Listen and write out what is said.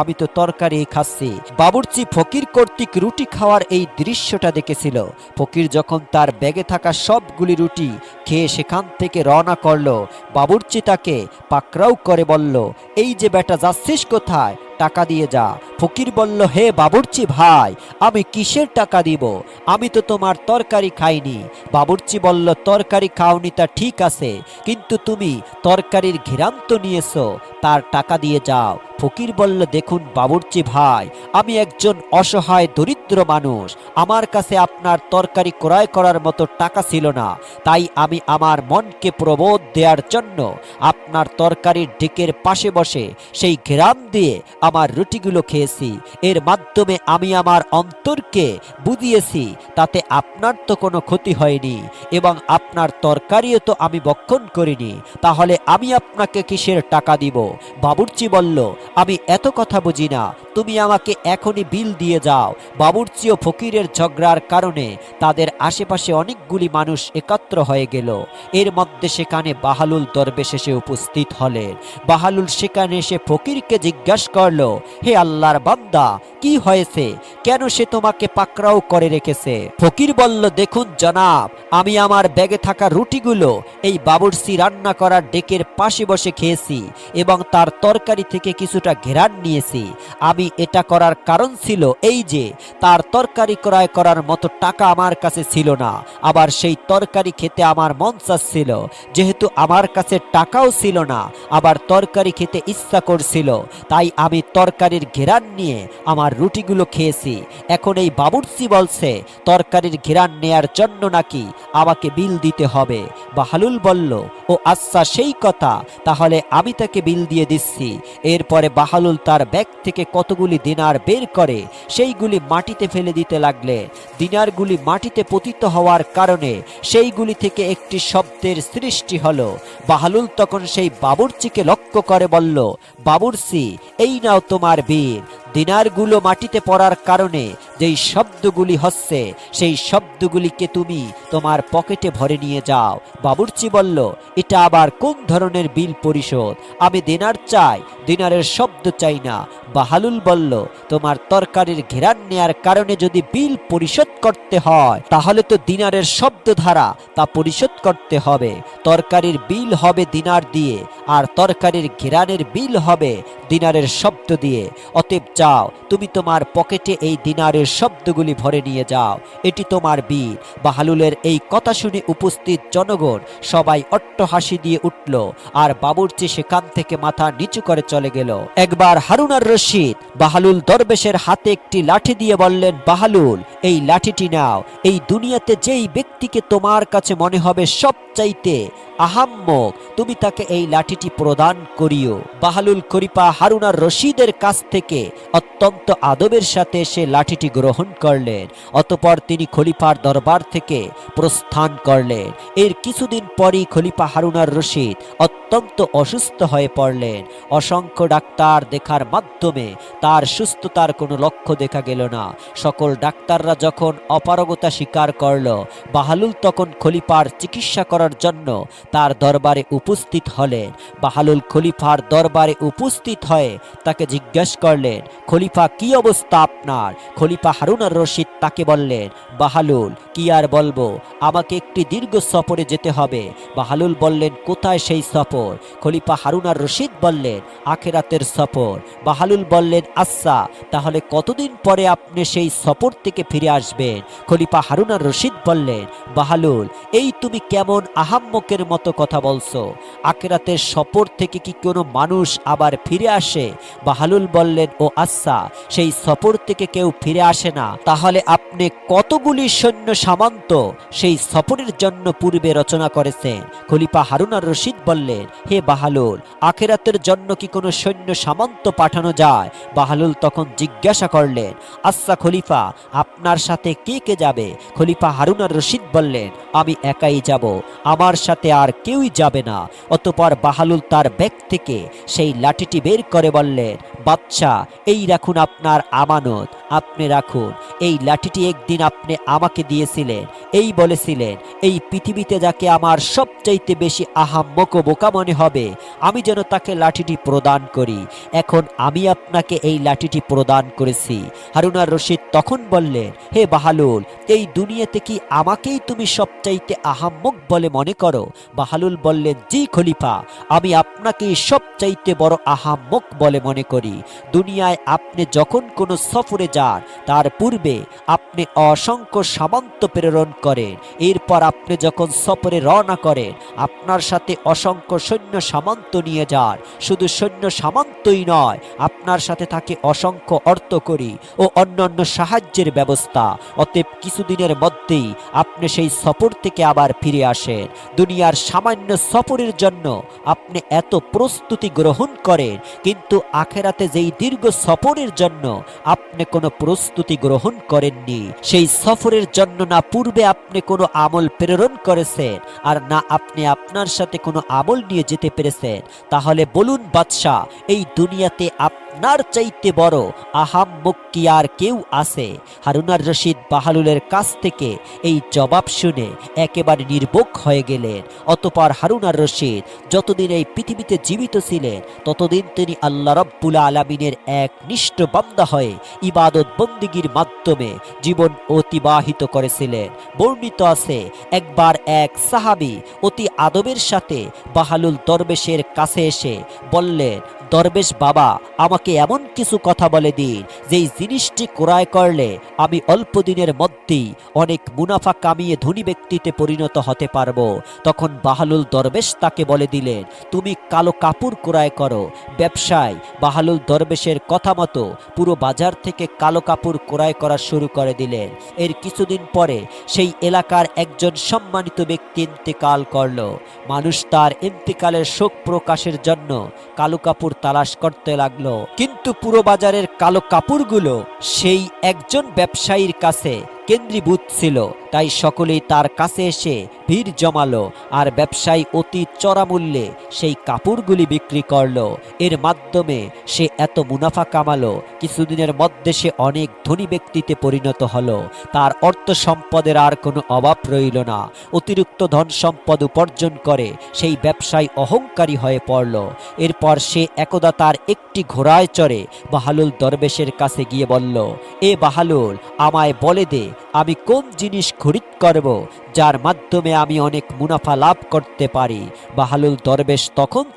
আমি তো তরকারি খাচ্ছি। বাবুর্চি ফকির কর্তৃক রুটি খাওয়ার এই দৃশ্যটা দেখেছিল। ফকির যখন তার ব্যাগে থাকা সবগুলি রুটি খেয়ে সেখান থেকে রওনা করল, বাবুর্চি তাকে পাকরাও করে বলল, এই যে বেটা, যাচ্ছিস কোথায়? টাকা দিয়ে যা। ফকির বলল, হে বাবুর্চি ভাই, আমি কিসের টাকা দিব? আমি তো তোমার তরকারি খাইনি। বাবুর্চি বলল, তরকারি খাওনি তা ঠিক আছে, কিন্তু তুমি তরকারির ঘিরান্ত নিয়েছো, তার টাকা দিয়ে যাও। ফকির বলল, দেখুন বাবুর্চি ভাই, আমি একজন অসহায় দরিদ্র মানুষ। আমার কাছে আপনার তরকারি ক্রয় করার মতো টাকা ছিল না, তাই আমি আমার মনকে প্রবোধ দেওয়ার জন্য আপনার তরকারির ডেকের পাশে বসে সেই ঘেরাম দিয়ে আমার রুটিগুলো খেয়েছি। এর মাধ্যমে আমি আমার অন্তরকে বুঝিয়েছি, তাতে আপনার তো কোনো ক্ষতি হয়নি এবং আপনার তরকারিও তো আমি বক্ষণ করিনি। তাহলে আমি আপনাকে কিসের টাকা দিব? বাবুর্চি বলল, আমি এত কথা বুঝি না, তুমি আমাকে এখনই বিল দিয়ে যাও। বাবুর্চি ও ফকিরের ঝগড়ার কারণে তাদের আশেপাশে অনেকগুলি মানুষ একত্র হয়ে গেল। এর মধ্যে সেখানে বাহালুল দরবেশ এসে উপস্থিত হলেন। বাহালুল সেখানে এসে ফকিরকে জিজ্ঞাসা করল, হে আল্লাহর বান্দা কি হয়েছে? কেন সে তোমাকে পাকড়াও করে রেখেছে? ফকির বলল, দেখুন জনাব, আমি আমার ব্যাগে থাকা রুটিগুলো এই বাবুর্চি রান্না করার ডেকের পাশে বসে খেয়েছি এবং তার তরকারি থেকে কিছুটা ঘেরান নিয়েছি। আমি এটা করার কারণ ছিল এই যে, তার তরকারি ক্রয় করার মতো টাকা আমার কাছে ছিল না। আবার সেই তরকারি খেতে আমার মন চাচ্ছিল, যেহেতু আমার কাছে টাকাও ছিল না, আবার তরকারি খেতে ইচ্ছা করছিল। তাই আমি তরকারির ঘেরান নিয়ে আমার রুটিগুলো খেয়েছি। এখন এই বাবুর্চি বলছে, তরকারির ঘেরান নেয়ার জন্য নাকি আমাকে বিল দিতে হবে। বাহালুল বলল, ও আচ্ছা সেই কথা, তাহলে আমি তাকে বিল দিয়ে দিচ্ছি। এরপরে বাহালুল তার ব্যাগ থেকে কতগুলি দিনার বের করে, সেইগুলি মাটিতে ফেলে দিতে লাগলে। দিনারগুলি মাটিতে পতিত হওয়ার কারণে সেইগুলি থেকে একটি শব্দের সৃষ্টি হলো। বাহালুল তখন সেই বাবুর্চিকে লক্ষ্য করে বলল, বাবুর্চি, এই নাও তোমার বীর। দিনারগুলো মাটিতে পড়ার কারণে যেই শব্দগুলি হচ্ছে, সেই শব্দগুলিকে তুমি তোমার পকেটে ভরে নিয়ে যাও। বাবুর্চি বলল, এটা আবার কোন ধরনের বিল পরিশোধ? আমি দিনার চাই, দিনারের শব্দ চাই না। বাহালুল বলল, তোমার তরকারির ঘেরান নেয়ার কারণে যদি বিল পরিশোধ করতে হয়, তাহলে তো দিনারের শব্দ ধারা তা পরিশোধ করতে হবে। তরকারির বিল হবে দিনার দিয়ে, আর তরকারির ঘেরানের বিল হবে দিনারের শব্দ দিয়ে। অতএব যাও, তুমি তোমার পকেটে এই দিনারের শব্দগুলি ভরে নিয়ে যাও। এটি তোমার বীর। বাহালুলের এই কথা শুনে উপস্থিত জনগণ সবাই অট্ট হাসি দিয়ে উঠল আর বাবুর্চি সেখান থেকে মাথা নিচু করে চলে গেল। একবার হারুনার রশিদ বাহালুল দরবেশের হাতে একটি লাঠি দিয়ে বললেন, বাহালুল, এই লাঠিটি নাও। এই দুনিয়াতে যেই ব্যক্তিকে তোমার কাছে মনে হবে সব চাইতে আহাম্মক, তুমি তাকে এই লাঠিটি প্রদান করিও। বাহালুল করিপা হারুনার রশিদের কাছ থেকে অত্যন্ত আদবের সাথে সে লাঠিটি গ্রহণ করলেন। অতপর তিনি খলিফার দরবার থেকে প্রস্থান করলেন। এর কিছুদিন পরই খলিফা হারুনার রশিদ অত্যন্ত অসুস্থ হয়ে পড়লেন। অসংখ্য ডাক্তার দেখার মাধ্যমে তার সুস্থতার কোনো লক্ষ্য দেখা গেল না। সকল ডাক্তাররা যখন অপারগতা স্বীকার করল, বাহালুল তখন খলিফার চিকিৎসা করার জন্য তার দরবারে উপস্থিত হলেন। বাহালুল খলিফার দরবারে উপস্থিত হয়ে তাকে জিজ্ঞাসা করলেন, খলিফা, কি অবস্থা আপনার? খলিফা হারুনার রশিদ তাকে বললেন, বাহালুল, কি আর বলব? আমাকে একটি দীর্ঘ সফরে যেতে হবে। বাহালুল বললেন, কোথায় সেই সফর? খলিফা হারুনার রশিদ বললেন, আখেরাতের সফর। বাহালুল বললেন আচ্ছা তাহলে কতদিন পরে আপনি সেই সফর থেকে ফিরে আসবেন? খলিফা হারুনার রশিদ বললেন, বাহালুল, এই তুমি কেমন আহাম্মকের মতো কথা বলছো? আখেরাতের সফর থেকে কি কোনো মানুষ আবার ফিরে আসে? বাহালুল বললেন, ও আচ্ছা সেই সফর থেকে কেউ ফিরে আসে না। তাহলে আপনি কতগুলি সৈন্য সামন্ত সেই সফরের জন্য পূর্বে রচনা করেছেন? খলিফা হারুনার রশিদ বললেন, হে বাহালুল, আখেরাতের জন্য কি কোনো সৈন্য সামন্ত পাঠানো যায়? বাহালুল তখন জিজ্ঞাসা করলেন আচ্ছা খলিফা, আপনার সাথে কে কে যাবে? খলিফা হারুনার রশিদ বললেন, আমি একাই যাব, আমার সাথে আর কেউই যাবে না। অতপর বাহালুল তার ব্যাগ থেকে সেই লাঠিটি বের করে বললেন বাচ্চা এই রাখুন আপনার আমানত। আপনি রাখুন এই লাঠিটি একদিন আপনি আমাকে দিয়েছিলেন। এই বলেছিলেন এই পৃথিবীতে যাকে আমার সবচাইতে বেশি আহাম্মক ও বোকা মনে হবে, আমি যেন তাকে লাঠিটি প্রদান করি। এখন আমি আপনাকে এই লাঠিটি প্রদান করেছি। হারুনার রশিদ তখন বললেন, হে বাহালুল, এই দুনিয়াতে কি আমাকেই তুমি সবচাইতে আহাম্মক বলে মনে করো? বাহালুল বললেন, জি খলিফা, আমি আপনাকেই সবচাইতে বড় আহাম্মক বলে মনে করি। দুনিয়ায় আপনি যখন কোনো সফরে যান, তার পূর্বে আপনি অসংখ্য সামন্ত প্রেরণ করেন। এরপর আপনি যখন সফরে রওনা করেন, আপনার সাথে অসংখ্য সৈন্য সামন্ত নিয়ে যান। শুধু সৈন্য সামন্তই নয়, আপনার সাথে থাকে অসংখ্য অর্থকরী ও অন্যান্য সাহায্যের ব্যবস্থা। অতএব কিছুদিনের মধ্যেই আপনি সেই সফর থেকে আবার ফিরে আসেন। দুনিয়ার সামান্য সফরের জন্য আপনি এত প্রস্তুতি গ্রহণ করেন, কিন্তু আখেরাতে যেই দীর্ঘ সফরের জন্য আপনি কোনো প্রস্তুতি গ্রহণ করেননি, সেই সফরের জন্য না, পূর্বে আপনি কোনো আমল প্রেরণ করেছেন। আর না আপনি আপনার সাথে কোনো আমল নিয়ে যেতে পেরেছেন। তাহলে বলুন, বাদশাহ, এই দুনিয়াতে আপনার চাইতে বড় আহাম্মক কি আর কেউ আছে। হারুনার রশিদ বাহালুলের কাছ থেকে এই জবাব শুনে একেবারে নির্বোক হয়ে গেলেন। অতপর হারুনার রশিদ যতদিন এই পৃথিবীতে জীবিত ছিলেন, ততদিন তিনি আল্লাহ রব্বুল আলমিনের এক নিষ্ঠ বান্দা হয়ে ইবাদত বন্দিগির মাধ্যমে জীবন অতিবাহিত করেছিলেন। বর্ণিত আছে, একবার এক সাহাবি অতি আদবের সাথে বাহালুল দরবেশের কাছে এসে বললেন দরবেশ বাবা, আমাকে এমন কিছু কথা বলে দিন, যেই জিনিসটি ক্রয় করলে আমি অল্প দিনের মধ্যেই অনেক মুনাফা কামিয়ে ধনী ব্যক্তিতে পরিণত হতে পারব। তখন বাহালুল দরবেশ তাকে বলে দিলেন, তুমি কালো কাপড় ক্রয় করো। ব্যবসায় বাহালুল দরবেশের কথা মতো পুরো বাজার থেকে কালো কাপড় ক্রয় করা শুরু করে দিলেন। এর কিছুদিন পরে সেই এলাকার একজন সম্মানিত ব্যক্তি ইন্তেকাল করল। মানুষ তার ইন্তেকালের শোক প্রকাশের জন্য কালো কাপড় তালাশ করতে লাগল। কিন্তু পুরো বাজারের কালো কাপড়গুলো সেই একজন ব্যবসায়ীর কাছে কেন্দ্রীভূত ছিল। তাই সকলেই তার কাছে এসে ভিড় জমালো আর ব্যবসায়ী অতি চড়া মূল্যে সেই কাপড়গুলি বিক্রি করল। এর মাধ্যমে সে এত মুনাফা কামালো, কিছুদিনের মধ্যে সে অনেক ধনী ব্যক্তিতে পরিণত হলো। তার অর্থ সম্পদের আর কোনো অভাব রইল না। অতিরিক্ত ধন সম্পদ উপার্জন করে সেই ব্যবসায়ী অহংকারী হয়ে পড়ল। এরপর সে একদা তার একটি ঘোড়ায় চড়ে বাহালুল দরবেশের কাছে গিয়ে বলল, এ বাহালুল, আমায় বলে দে, আমি কোন জিনিস খরিদ করব যার মাধ্যমে আমি অনেক মুনাফা লাভ করতে পারি। বাহালুল দরবেশ তখন